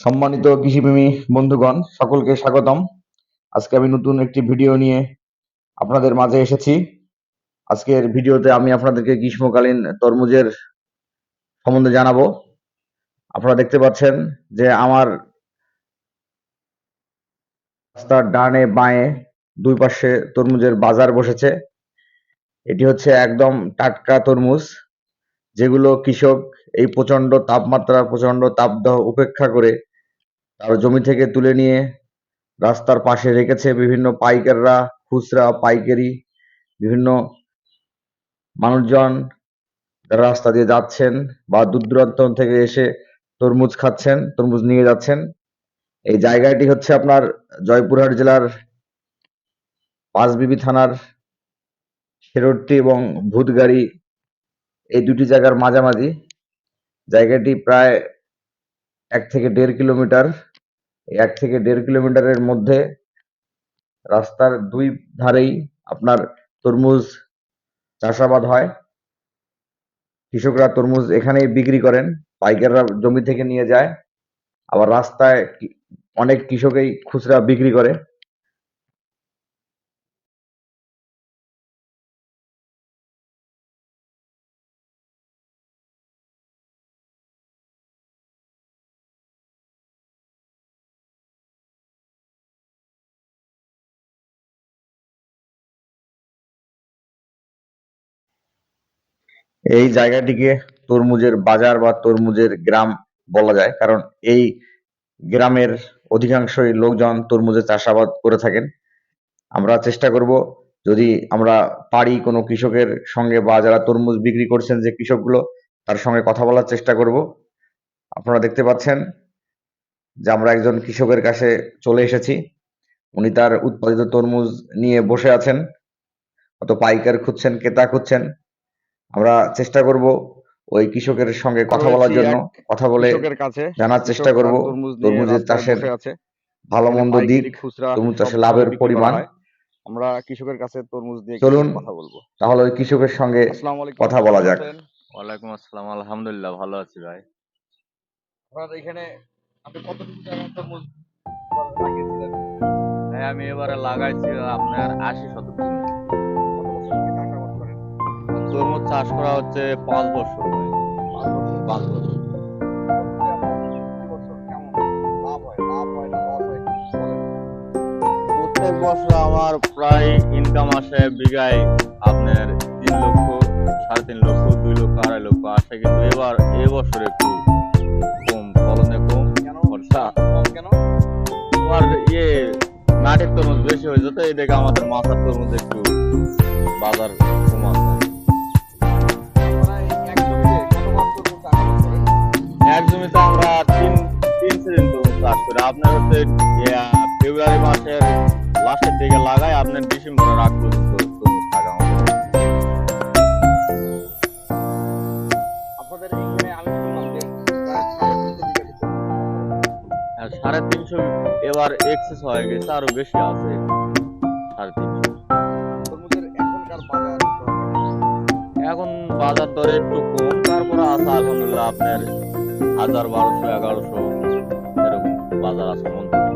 সম্মানিত কৃষিপ্রেমী বন্ধুগণ, সকলকে স্বাগতম। আজকে আমি নতুন একটি ভিডিও নিয়ে আপনাদের মাঝে এসেছি। আজকের ভিডিওতে আমি আপনাদেরকে গ্রীষ্মকালীন তরমুজের সম্বন্ধে জানাব। আপনারা দেখতে পাচ্ছেন যে আমার রাস্তার ডানে বাঁয়ে দুই পাশে তরমুজের বাজার বসেছে। এটি হচ্ছে একদম টাটকা তরমুজ, যেগুলো কৃষক এই প্রচণ্ড তাপমাত্রা প্রচণ্ড তাপদাহ উপেক্ষা করে তার জমি থেকে তুলে নিয়ে রাস্তার পাশে রেখেছে বিভিন্ন পাইকাররা, খুচরা, পাইকারি, বিভিন্ন মানুষজন রাস্তা দিয়ে যাচ্ছেন বা দূর দূরান্ত থেকে এসে তরমুজ খাচ্ছেন, তরমুজ নিয়ে যাচ্ছেন। এই জায়গাটি হচ্ছে আপনার জয়পুরহাট জেলার পাঁচবিবি থানার শেরট্টি এবং ভূতগাড়ি। এই দুটি জায়গার মাঝামাঝি। জায়গাটি প্রায় এক থেকে দেড় কিলোমিটার। এক থেকে দেড় কিলোমিটারের মধ্যে রাস্তার দুই ধারেই আপনার তরমুজ চাষাবাদ হয়। কৃষকরা তরমুজ এখানেই বিক্রি করেন, পাইকাররা জমি থেকে নিয়ে যায়। আবার রাস্তায় অনেক কৃষকেই খুচরা বিক্রি করে। এই জায়গাটিকে তরমুজের বাজার বা তরমুজের গ্রাম বলা যায়। কারণ এই গ্রামের অধিকাংশই লোকজন তরমুজের চাষাবাদ করে থাকেন। আমরা চেষ্টা করব যদি আমরা পারি কোনো কৃষকের সঙ্গে বা যারা তরমুজ বিক্রি করছেন যে কৃষকগুলো, তার সঙ্গে কথা বলার চেষ্টা করব। আপনারা দেখতে পাচ্ছেন যে আমরা একজন কৃষকের কাছে চলে এসেছি। উনি তার উৎপাদিত তরমুজ নিয়ে বসে আছেন। অত পাইকার খুঁজছেন, ক্রেতা খুঁজছেন। আমরা চেষ্টা করব ওই কৃষকের সঙ্গে কথা বলার জন্য কথা বলে জানার চেষ্টা কৃষক করব। তরমুজের চাষের ভালো মন্দ দিক তরমুজ চাষে লাভের পরিমাণ। আমরা কৃষকের কাছে তরমুজ দিয়ে চলুন। কথা বলব। তাহলে ওই কৃষকের সঙ্গে কথা বলা যাক। ওয়ালাইকুম আসসালাম। আলহামদুলিল্লাহ ভালো আছি ভাই। আপনার এখানে আপনি কতটুকু তরমুজ লাগিয়েছিলেন আমি এবারে লাগাইছি আপনার আশি শতক। তরমুজ চাষ করা হচ্ছে পাঁচ বছর পাঁচ বছর হয় হয় হয়। প্রত্যেক বছর আমার প্রায় ইনকাম আসে বিঘায় আপনার তিন লক্ষ সাড়ে তিন লক্ষ দুই লক্ষ আড়াই লক্ষ আসে কিন্তু এবার এবছর একটু কম ফলনে কম খরচা কেন? তোমার ইয়ে মাটির তরমুজ বেশি হয়েছে তো এই দেখে আমাদের মাথার তরমুজ একটু বাজার আপনার হচ্ছে ফেব্রুয়ারি মাসের লাস্টের দিকে লাগাই আপনার ডিসেম্বরের আগ পর্যন্ত তরমুজ থাকে আমাদের আপনাদের এইখানে আমি শুনলাম যে প্রায় সাড়ে তিনশো এবার এক্সেস হয়ে গেছে আরও বেশি আছে। সাড়ে তিনশো? এখন বাজার দরে একটু কম তারপরে আছে আলহামদুলিল্লাহ আপনার হাজার বারোশো এগারোশো। বাজার আছে মন থেকে